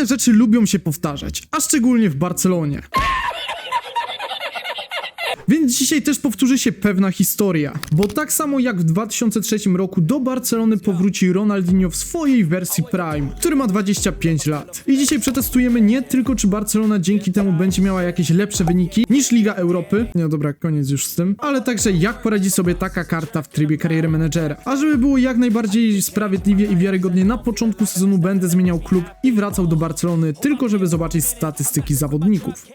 pewne rzeczy lubią się powtarzać, a szczególnie w Barcelonie. Więc dzisiaj też powtórzy się pewna historia, bo tak samo jak w 2003 roku do Barcelony powróci Ronaldinho w swojej wersji Prime, który ma 25 lat. I dzisiaj przetestujemy nie tylko czy Barcelona dzięki temu będzie miała jakieś lepsze wyniki niż Liga Europy, no dobra, koniec już z tym, ale także jak poradzi sobie taka karta w trybie kariery menedżera. A żeby było jak najbardziej sprawiedliwie i wiarygodnie, na początku sezonu będę zmieniał klub i wracał do Barcelony tylko żeby zobaczyć statystyki zawodników.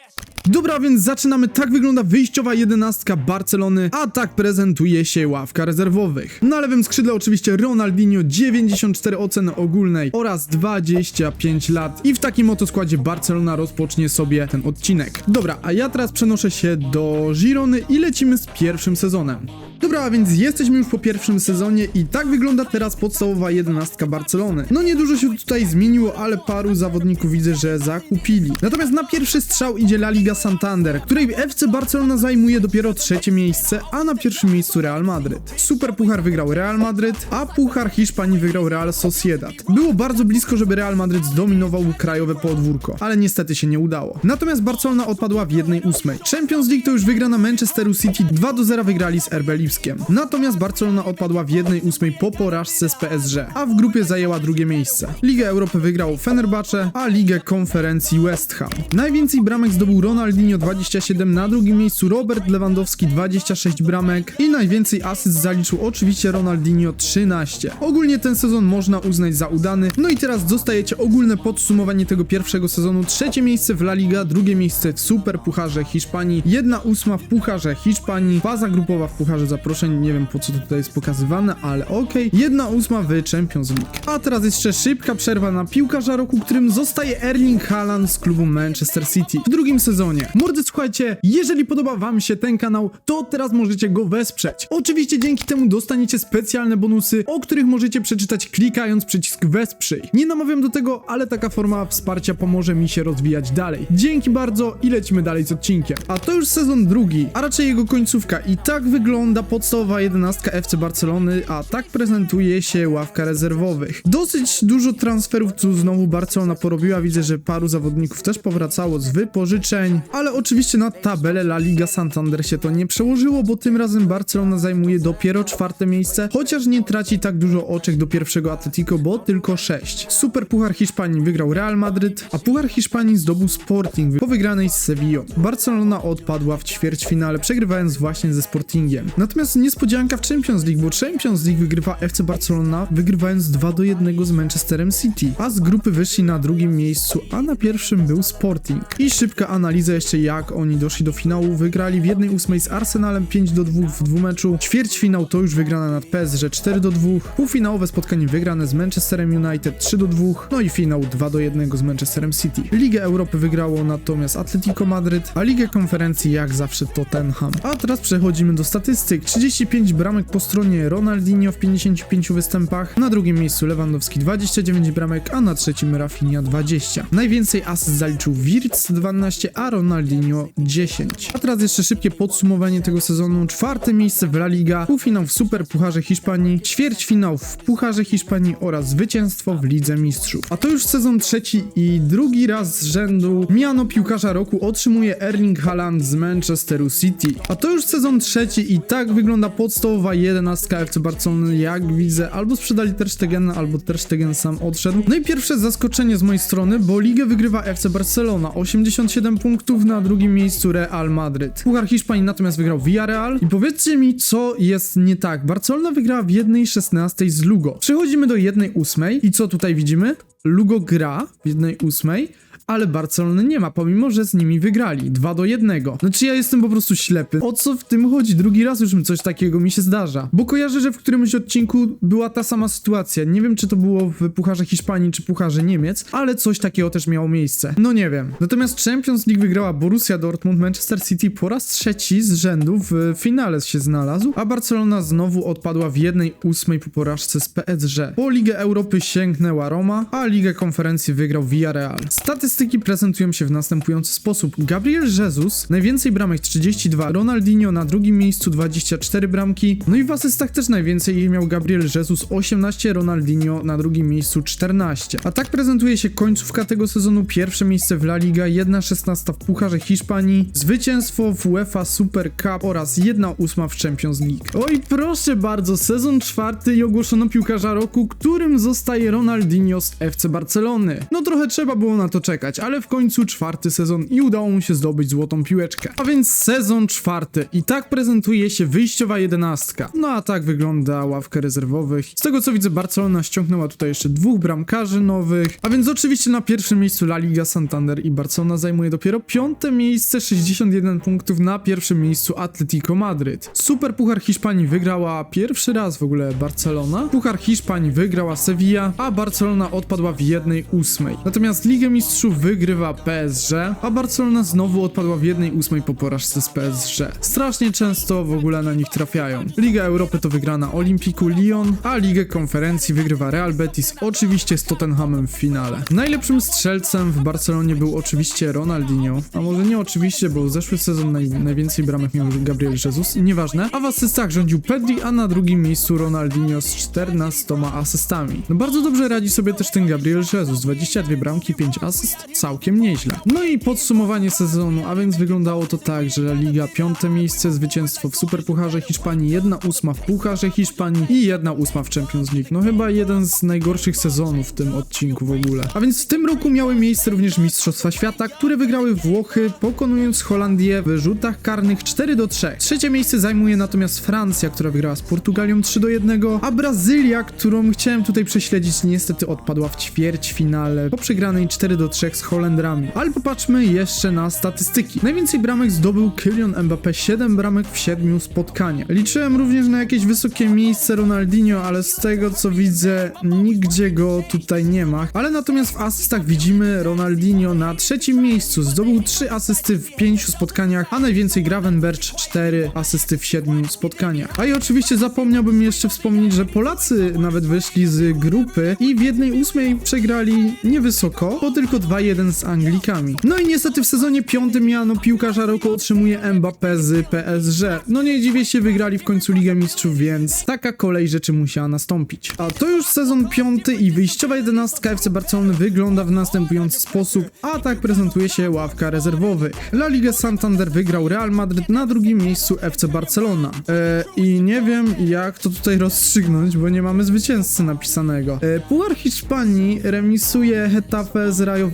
Dobra, więc zaczynamy. Tak wygląda wyjściowa jedenastka Barcelony, a tak prezentuje się ławka rezerwowych. Na lewym skrzydle oczywiście Ronaldinho, 94 oceny ogólnej oraz 25 lat. I w takim oto składzie Barcelona rozpocznie sobie ten odcinek. Dobra, a ja teraz przenoszę się do Girony i lecimy z pierwszym sezonem. Dobra, a więc jesteśmy już po pierwszym sezonie i tak wygląda teraz podstawowa jedenastka Barcelony. No niedużo się tutaj zmieniło, ale paru zawodników widzę, że zakupili. Natomiast na pierwszy strzał idzie La Liga Santander, której FC Barcelona zajmuje dopiero trzecie miejsce, a na pierwszym miejscu Real Madryt. Super Puchar wygrał Real Madryt, a Puchar Hiszpanii wygrał Real Sociedad. Było bardzo blisko, żeby Real Madryt zdominował krajowe podwórko, ale niestety się nie udało. Natomiast Barcelona odpadła w 1-8. Champions League to już wygrana Manchesteru City 2 do 0 wygrali z RB Lipskiem. Natomiast Barcelona odpadła w 1-8 po porażce z PSG, a w grupie zajęła drugie miejsce. Ligę Europy wygrał Fenerbahce, a Ligę Konferencji West Ham. Najwięcej bramek zdobył Ronaldinho 27, na drugim miejscu Robert Lewandowski 26 bramek i najwięcej asyst zaliczył oczywiście Ronaldinho 13. Ogólnie ten sezon można uznać za udany. No i teraz dostajecie ogólne podsumowanie tego pierwszego sezonu. Trzecie miejsce w La Liga, drugie miejsce w Super Pucharze Hiszpanii, jedna ósma w Pucharze Hiszpanii, faza grupowa w Pucharze Zaproszeń, nie wiem po co to tutaj jest pokazywane, ale okej. Jedna ósma w Champions League. A teraz jeszcze szybka przerwa na piłkarza roku, którym zostaje Erling Haaland z klubu Manchester City w drugim sezonie. Mordy, słuchajcie, jeżeli podoba wam się ten kanał, to teraz możecie go wesprzeć. Oczywiście dzięki temu dostaniecie specjalne bonusy, o których możecie przeczytać klikając przycisk wesprzyj. Nie namawiam do tego, ale taka forma wsparcia pomoże mi się rozwijać dalej. Dzięki bardzo i lecimy dalej z odcinkiem. A to już sezon drugi, a raczej jego końcówka i tak wygląda podstawowa jedenastka FC Barcelony, a tak prezentuje się ławka rezerwowych. Dosyć dużo transferów tu znowu Barcelona porobiła, widzę, że paru zawodników też powracało z wypożyczeń, ale oczywiście na tabelę La Liga Santander się to nie przełożyło, bo tym razem Barcelona zajmuje dopiero czwarte miejsce, chociaż nie traci tak dużo oczek do pierwszego Atletico, bo tylko 6. Super Puchar Hiszpanii wygrał Real Madryt, a Puchar Hiszpanii zdobył Sporting po wygranej z Sevillą. Barcelona odpadła w ćwierćfinale, przegrywając właśnie ze Sportingiem. Natomiast niespodzianka w Champions League, bo Champions League wygrywa FC Barcelona, wygrywając 2 do 1 z Manchesterem City, a z grupy wyszli na drugim miejscu, a na pierwszym był Sporting. I szybka analiza jeszcze jak oni doszli do finału, wygrali w 1-8 z Arsenalem 5 do 2 w dwumeczu, ćwierćfinał to już wygrana nad PSG 4 do 2, półfinałowe spotkanie wygrane z Manchesterem United 3 do 2, no i finał 2 do 1 z Manchesterem City. Ligę Europy wygrało natomiast Atletico Madryt, a Ligę Konferencji jak zawsze Tottenham. A teraz przechodzimy do statystyk. 35 bramek po stronie Ronaldinho w 55 występach, na drugim miejscu Lewandowski 29 bramek, a na trzecim Rafinha 20. Najwięcej asyst zaliczył Wirtz 12, a Ronaldinho 10. A teraz jeszcze szybkie podsumowanie tego sezonu. Czwarte miejsce w La Liga, półfinał w Super Pucharze Hiszpanii, ćwierćfinał w Pucharze Hiszpanii oraz zwycięstwo w Lidze Mistrzów. A to już sezon trzeci i drugi raz z rzędu miano piłkarza roku otrzymuje Erling Haaland z Manchesteru City. A to już sezon trzeci i tak wygląda podstawowa jedenastka FC Barcelony, jak widzę, albo sprzedali Ter Stegena, albo Ter Stegen sam odszedł. No i pierwsze zaskoczenie z mojej strony, bo ligę wygrywa FC Barcelona, 87 punktów na drugim miejscu Real Madryt. Puchar Hiszpanii natomiast wygrał Villarreal i powiedzcie mi, co jest nie tak. Barcelona wygrała w 1.16 z Lugo. Przechodzimy do 1.8 i co tutaj widzimy? Lugo gra w 1.8 ale Barcelony nie ma, pomimo że z nimi wygrali 2 do 1. Znaczy ja jestem po prostu ślepy. O co w tym chodzi? Drugi raz już coś takiego mi się zdarza. Bo kojarzę, że w którymś odcinku była ta sama sytuacja. Nie wiem, czy to było w Pucharze Hiszpanii, czy Pucharze Niemiec, ale coś takiego też miało miejsce. No nie wiem. Natomiast Champions League wygrała Borussia Dortmund, Manchester City po raz trzeci z rzędu w finale się znalazł, a Barcelona znowu odpadła w 1-8 po porażce z PSG. Po Ligę Europy sięgnęła Roma, a Ligę Konferencji wygrał Villarreal. Statystycznie statystyki prezentują się w następujący sposób. Gabriel Jesus, najwięcej bramek 32, Ronaldinho na drugim miejscu 24 bramki, no i w asystach też najwięcej ich miał Gabriel Jesus 18, Ronaldinho na drugim miejscu 14. A tak prezentuje się końcówka tego sezonu, pierwsze miejsce w La Liga, 1-16 w Pucharze Hiszpanii, zwycięstwo w UEFA Super Cup oraz 1-8 w Champions League. Oj proszę bardzo, sezon czwarty i ogłoszono piłkarza roku, którym zostaje Ronaldinho z FC Barcelony. No trochę trzeba było na to czekać, ale w końcu czwarty sezon i udało mu się zdobyć złotą piłeczkę. A więc sezon czwarty i tak prezentuje się wyjściowa jedenastka. No a tak wygląda ławka rezerwowych. Z tego co widzę Barcelona ściągnęła tutaj jeszcze dwóch bramkarzy nowych, a więc oczywiście na pierwszym miejscu La Liga Santander i Barcelona zajmuje dopiero piąte miejsce, 61 punktów na pierwszym miejscu Atletico Madryt. Super Puchar Hiszpanii wygrała pierwszy raz w ogóle Barcelona. Puchar Hiszpanii wygrała Sevilla, a Barcelona odpadła w jednej ósmej. Natomiast Ligę Mistrzów wygrywa PSG, a Barcelona znowu odpadła w jednej ósmej po porażce z PSG. Strasznie często w ogóle na nich trafiają. Liga Europy to wygrana Olimpiku Lyon, a Ligę Konferencji wygrywa Real Betis, oczywiście z Tottenhamem w finale. Najlepszym strzelcem w Barcelonie był oczywiście Ronaldinho, a może nie oczywiście, bo zeszły sezon naj, najwięcej bramek miał Gabriel Jesus, nieważne. A w asystach rządził Pedri, a na drugim miejscu Ronaldinho z 14 asystami. No bardzo dobrze radzi sobie też ten Gabriel Jesus, 22 bramki, 5 asyst, całkiem nieźle. No i podsumowanie sezonu, a więc wyglądało to tak, że La Liga piąte miejsce, zwycięstwo w Superpucharze Hiszpanii, 1 ósma w Pucharze Hiszpanii i 1 ósma w Champions League. No chyba jeden z najgorszych sezonów w tym odcinku w ogóle. A więc w tym roku miały miejsce również Mistrzostwa Świata, które wygrały Włochy, pokonując Holandię w rzutach karnych 4 do 3. Trzecie miejsce zajmuje natomiast Francja, która wygrała z Portugalią 3 do 1, a Brazylia, którą chciałem tutaj prześledzić, niestety odpadła w ćwierćfinale po przegranej 4 do 3 z Holendrami. Ale popatrzmy jeszcze na statystyki. Najwięcej bramek zdobył Kylian Mbappé, 7 bramek w 7 spotkaniach. Liczyłem również na jakieś wysokie miejsce Ronaldinho, ale z tego co widzę, nigdzie go tutaj nie ma. Ale natomiast w asystach widzimy Ronaldinho na trzecim miejscu. Zdobył 3 asysty w 5 spotkaniach, a najwięcej Gravenberch 4 asysty w 7 spotkaniach. A i oczywiście zapomniałbym jeszcze wspomnieć, że Polacy nawet wyszli z grupy i w jednej ósmej przegrali niewysoko, bo tylko 2-1 z Anglikami. No i niestety w sezonie piątym miano piłkarza roku otrzymuje Mbappé z PSG. No nie dziwię się, wygrali w końcu Ligę Mistrzów, więc taka kolej rzeczy musiała nastąpić. A to już sezon piąty i wyjściowa jedenastka FC Barcelony wygląda w następujący sposób, a tak prezentuje się ławka rezerwowych. La Liga Santander wygrał Real Madryt na drugim miejscu FC Barcelona. E, I nie wiem jak to tutaj rozstrzygnąć, bo nie mamy zwycięzcy napisanego. E, Puchar Hiszpanii remisuje Hetafe z Rayo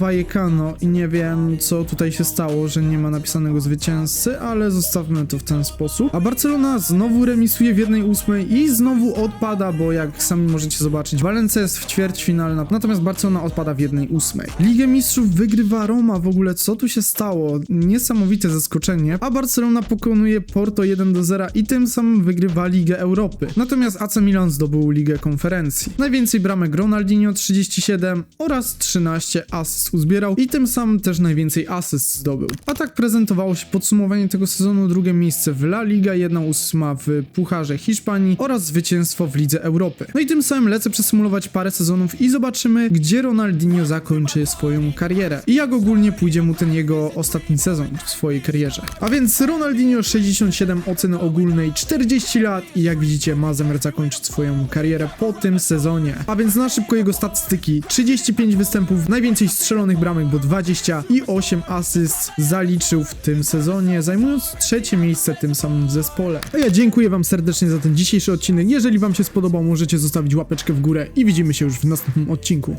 i nie wiem co tutaj się stało, że nie ma napisanego zwycięzcy, ale zostawmy to w ten sposób. A Barcelona znowu remisuje w jednej ósmej i znowu odpada, bo jak sami możecie zobaczyć, Valencia jest w ćwierćfinale, natomiast Barcelona odpada w jednej ósmej. Ligę Mistrzów wygrywa Roma, w ogóle co tu się stało? Niesamowite zaskoczenie, a Barcelona pokonuje Porto 1 do 0 i tym samym wygrywa Ligę Europy. Natomiast AC Milan zdobył Ligę Konferencji. Najwięcej bramek Ronaldinho 37 oraz 13 asyst uzbierał i tym samym też najwięcej asyst zdobył. A tak prezentowało się podsumowanie tego sezonu, drugie miejsce w La Liga, 1 ósma w Pucharze Hiszpanii oraz zwycięstwo w Lidze Europy. No i tym samym lecę przesymulować parę sezonów i zobaczymy, gdzie Ronaldinho zakończy swoją karierę i jak ogólnie pójdzie mu ten jego ostatni sezon w swojej karierze. A więc Ronaldinho 67 oceny ogólnej, 40 lat i jak widzicie ma zamiar zakończyć swoją karierę po tym sezonie. A więc na szybko jego statystyki, 35 występów, najwięcej strzelonych bramek, bo 20 i 8 asyst zaliczył w tym sezonie, zajmując trzecie miejsce tym samym w zespole. A ja dziękuję wam serdecznie za ten dzisiejszy odcinek. Jeżeli wam się spodobał, możecie zostawić łapeczkę w górę i widzimy się już w następnym odcinku.